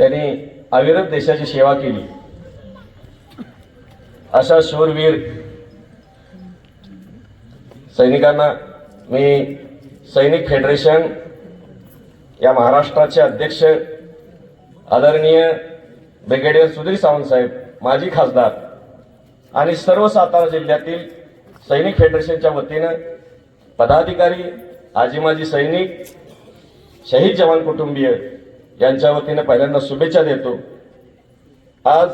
त्यांनी अविरत देशाची सेवा केली. अशा शूरवीर सैनिकांना मी सैनिक फेडरेशन या महाराष्ट्राचे अध्यक्ष आदरणीय ब्रिगेडियर सुधीर सावंतसाहेब माजी खासदार आणि सर्व सातारा जिल्ह्यातील सैनिक फेडरेशनच्या वतीनं पदाधिकारी आजी माजी सैनिक शहीद जवान कुटुंबीय यांच्या वतीने पहिल्यांदा शुभेच्छा देतो. आज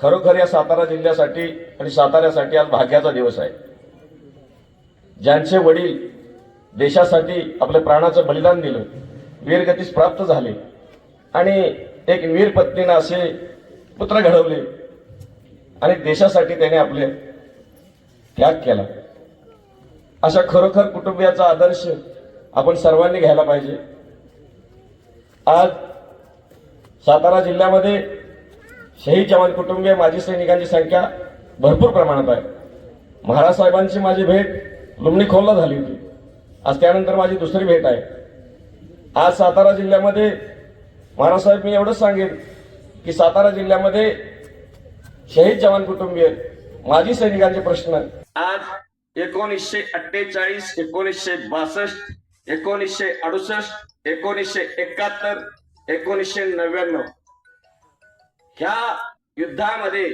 खरोखर या सातारा जिल्ह्यासाठी आणि साताऱ्यासाठी आज भाग्याचा दिवस आहे. ज्यांचे वडील देशासाठी आपल्या प्राणाचं बलिदान दिलं वीरगतीस प्राप्त झाले आणि एक वीर पत्नीनं असे पुत्र घडवले आणि देशासाठी त्याने आपले त्याग केला. अशा खरोखर कुटुंबियाचा आदर्श आपण सर्वांनी घ्यायला पाहिजे. आज सातारा जिल्ह्यामध्ये शहीद जवान कुटुंबीय माजी सैनिकांची संख्या भरपूर प्रमाणात आहे. महाराज साहेबांची माझी भेट लुमणी खोलला झाली होती. आज त्यानंतर माझी दुसरी भेट आहे. आज सातारा जिल्ह्यामध्ये महाराज साहेब मी एवढंच सांगेन की सातारा जिल्ह्यामध्ये शहीद जवान कुटुंबीय माजी सैनिकांचे प्रश्न आज एकोणीसशे अठ्ठेचाळीस एकोणीसशे बासष्ट एकोणीसशे अडुसष्ट एकोणीसशे एकाहत्तर एकोणीसशे नव्याण्णव. ह्या युद्धामध्ये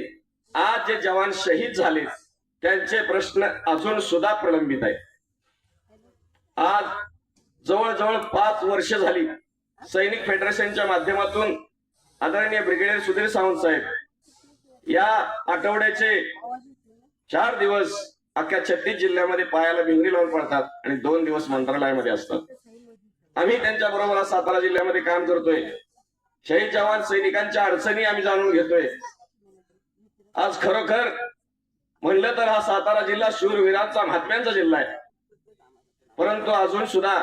आज जे जवान शहीद झाले त्यांचे प्रश्न अजून सुद्धा प्रलंबित आहेत. आज जवळजवळ पाच वर्ष झाली सैनिक फेडरेशनच्या माध्यमातून आदरणीय ब्रिगेडियर सुधीर सावंत साहेब या आठवड्याचे चार दिवस अख्ख्या छत्तीस जिल्ह्यामध्ये पायाला भिंगरी लावून पडतात आणि दोन दिवस मंत्रालयामध्ये असतात. आम्ही त्यांच्या बरोबर सातारा जिल्ह्यामध्ये काम करतोय. शहीद जवान सैनिकांच्या अडचणी आम्ही जाणून घेतोय. आज खरोखर म्हणलं तर हा सातारा जिल्हा शूरवीरांचा महात्म्यांचा जिल्हा आहे. परंतु अजून सुद्धा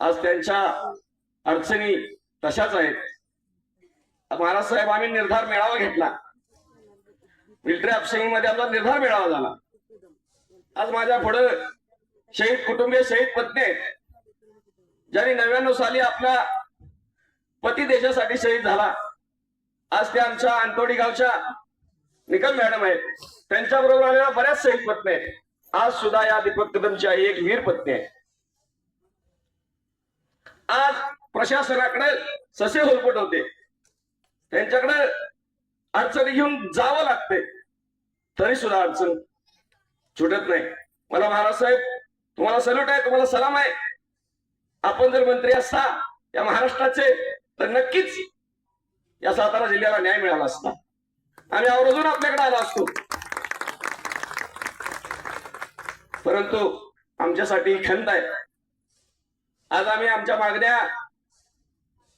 आज त्यांच्या अडचणी तशाच आहेत. महाराज साहेब आम्ही निर्धार मेळावा घेतला. मिलिटरी ऑफिसिंगमध्ये आमचा निर्धार मेळावा झाला. आज माझ्या पुढं शहीद कुटुंबीय शहीद पत्नी आहेत. ज्यांनी नव्याण्णव साली आपल्या पती देशासाठी शहीद झाला. आज ते आमच्या अंतोडी गावच्या निकम मॅडम आहेत. त्यांच्या बरोबर आलेल्या बऱ्याच शहीद पत्नी आहेत. आज सुद्धा या दीपक कदमची आई एक वीर पत्नी आहे. आज प्रशासनाकडे ससे होलपट होते. त्यांच्याकडे अडचणी घेऊन जावं लागते. तरी सुद्धा अडचण सुटत नाही. मला महाराज साहेब तुम्हाला सल्यूट आहे तुम्हाला सलाम आहे. आपण जर मंत्री असता या महाराष्ट्राचे तर नक्कीच या सातारा जिल्ह्याला न्याय मिळाला असता. आम्ही आवर्जून आपल्याकडे आला असतो. परंतु आमच्यासाठी खंत आहे. आज आम्ही आमच्या मागण्या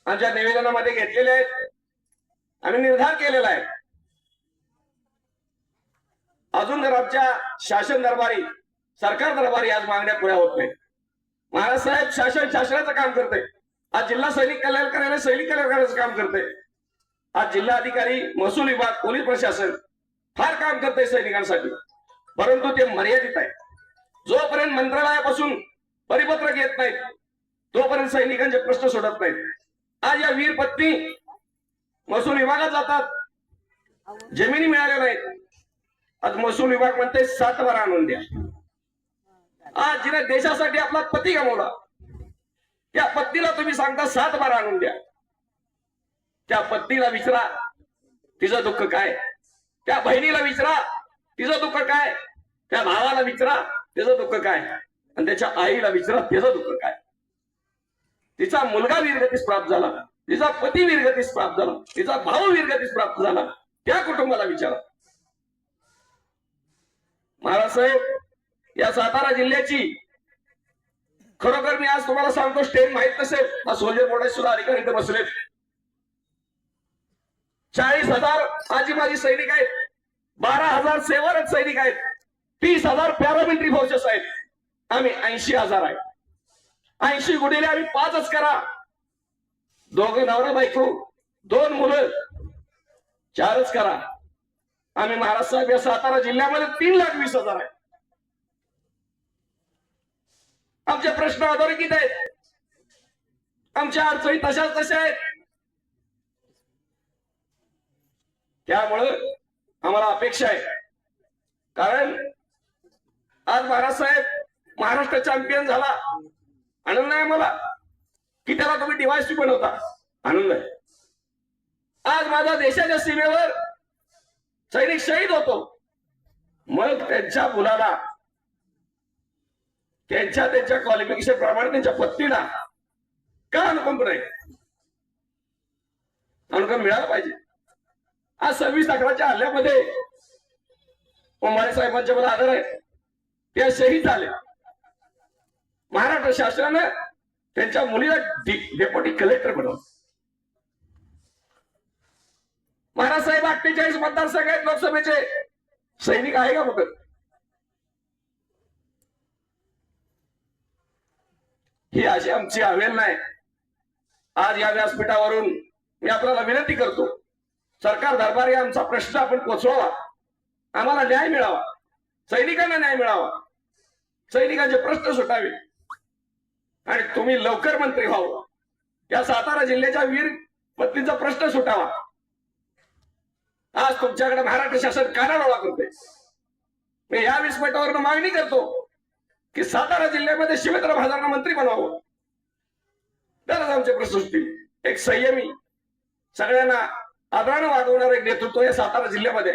आमच्या निवेदनामध्ये घेतलेल्या आहेत. आम्ही निर्धार केलेला आहे. अजून जर आमच्या शासन दरबारी सरकार दरबारी आज मागण्या पुऱ्या होत नाही महाराज साहेब शासन शासनाचं काम करते आज जिल्हा सैनिक कल्याण करायला सैनिक कल्याण करायचं काम करते आज जिल्हा अधिकारी महसूल विभाग पोलीस प्रशासन फार काम करते सैनिकांसाठी. परंतु ते मर्यादित आहे. जोपर्यंत मंत्रालयापासून परिपत्रक येत नाहीत तोपर्यंत सैनिकांचे प्रश्न सोडत नाहीत. आज या वीर पत्नी महसूल विभागात जातात. जमिनी मिळाल्या नाहीत. आज महसूल विभाग म्हणते सात बारा आणून द्या. आज जिने देशासाठी आपला पती गमावला. त्या पत्नीला तुम्ही सांगता सात बारा आणून द्या. त्या पत्नीला विचारा तिचं दुःख काय? त्या बहिणीला विचारा तिचं दुःख काय? त्या भावाला विचारा तिचं दुःख काय? आणि त्याच्या आईला विचारा तिचं दुःख काय? तिचा मुलगा वीरगतीस प्राप्त झाला. तिचा पती वीरगतीस प्राप्त झाला. तिचा भाऊ वीरगतीस प्राप्त झाला. त्या कुटुंबाला विचारा. महाराज साहेब या सातारा जिल्ह्याची. खरोखर मी आज तुम्हाला सांगतो स्टेट माहीत नसेल हा सोल्जर बोर्डाचे सुद्धा अधिकारी इथे बसलेत. चाळीस हजार आजी माझी सैनिक आहेत. बारा हजार सेवनच सैनिक आहेत. तीस हजार पॅरामिलिटरी फोर्सेस आहेत. आम्ही ऐंशी हजार आहे. ऐंशी गुणिले आम्ही पाचच करा. दोघं नवरा बायको दोन मुलं चारच करा. आम्ही महाराष्ट्र या सातारा जिल्ह्यामध्ये तीन लाख वीस हजार आहे. आमचे प्रश्न अधोरेखित आहेत. आमच्या अडचणी तशाच तशा आहेत. त्यामुळं आम्हाला अपेक्षा आहे. कारण आज महाराज साहेब महाराष्ट्र चॅम्पियन झाला. आनंद आहे मला की त्याला तुम्ही पण बनवता. आनंद आहे. आज माझ्या देशाच्या सीमेवर सैनिक शहीद होतो. मग त्यांच्या मुलाला त्यांच्या त्यांच्या क्वालिफिकेशन प्रमाणे त्यांच्या पत्नीला का अनुकंप नाही? अनुकंप मिळाला पाहिजे. आज सव्वीस अकराच्या हल्ल्यामध्ये उमाळे साहेबांच्या मला आदर आहे त्या शहीद झाले. महाराष्ट्र शासनानं त्यांच्या मुलीला डेप्युटी कलेक्टर बनवलं. महाराज साहेब अठ्ठेचाळीस मतदारसंघ आहेत लोकसभेचे. सैनिक आहे का फक्त? ही अशी आमची हवेल नाही. आज या व्यासपीठावरून मी आपल्याला विनंती करतो सरकार दरबारी आमचा प्रश्न आपण पोचवावा. आम्हाला न्याय मिळावा. सैनिकांना न्याय मिळावा. सैनिकांचे प्रश्न सुटावे. आणि तुम्ही लवकर मंत्री व्हावं. या सातारा जिल्ह्याच्या वीर पत्नीचा प्रश्न सुटावा. आज तुमच्याकडे महाराष्ट्र शासन कानाडोळा करते मी या विस्फोटावरून मागणी करतो. की सातारा जिल्ह्यामध्ये शिवेंद्र भाजांना मंत्री बनवावं तरच आमचे प्रश्न सुटतील एक संयमी सगळ्यांना आदरानं वागवणार एक नेतृत्व हे सातारा जिल्ह्यामध्ये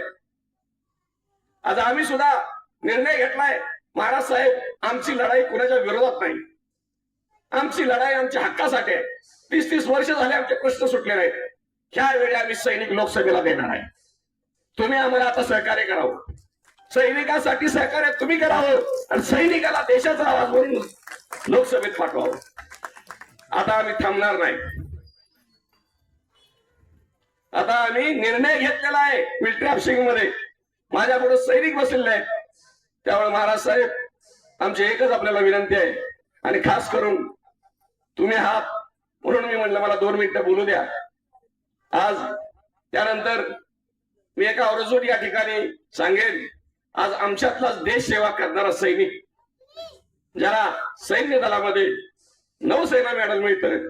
आज आम्ही सुद्धा निर्णय घेतलाय महाराज साहेब आमची लढाई कुणाच्या विरोधात नाही. आमची लढाई आमच्या हक्कासाठी आहे. तीस तीस वर्ष झाले आमचे प्रश्न सुटले नाहीत. ह्या वेळी आम्ही सैनिक लोकसभेला देणार आहे. तुम्ही आम्हाला आता सहकार्य करावं. सैनिकासाठी सहकार्य तुम्ही करावं आणि सैनिकाला देशाचा आवाज म्हणून लोकसभेत पाठवावं. आता आम्ही थांबणार नाही. आता आम्ही निर्णय घेतलेला आहे मिलिटरी सिंगमध्ये माझ्यापुढे सैनिक बसलेले आहेत. त्यामुळे महाराज साहेब आमची एकच आपल्याला विनंती आहे. आणि खास करून तुम्ही हा म्हणून मी म्हणलं मला दोन मिनिटं बोलू द्या. आज त्यानंतर मी एका अवरजून या ठिकाणी सांगेन. आज आमच्यातलाच देश सेवा करणारा सैनिक ज्याला सैन्य दलामध्ये नौसेना मेडल मिळतं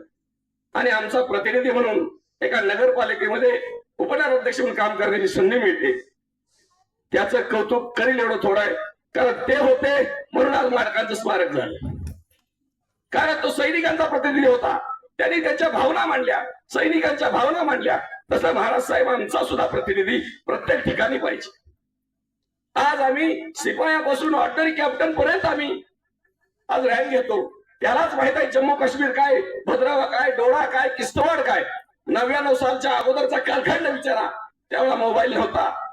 आणि आमचा प्रतिनिधी म्हणून एका नगरपालिकेमध्ये उपनगराध्यक्ष म्हणून काम करण्याची संधी मिळते. त्याचं कौतुक करील एवढं थोडं आहे. कारण ते होते म्हणून आज मालकांचं स्मारक झालं. कारण तो सैनिकांचा प्रतिनिधी होता. त्यांनी त्यांच्या भावना मांडल्या. सैनिकांच्या भावना मांडल्या. तसं महाराज साहेब आमचा सुद्धा प्रतिनिधी प्रत्येक ठिकाणी पाहिजे. आज आम्ही शिपायापासून ऑर्डनरी कॅप्टन पर्यंत आम्ही आज रॅन घेतो. त्यालाच माहीत आहे जम्मू काश्मीर काय भद्रावा काय डोळा काय किस्तवाड काय. नव्याण्णव सालच्या अगोदरचा कालखंड विचारा. त्यावेळा मोबाईल नव्हता.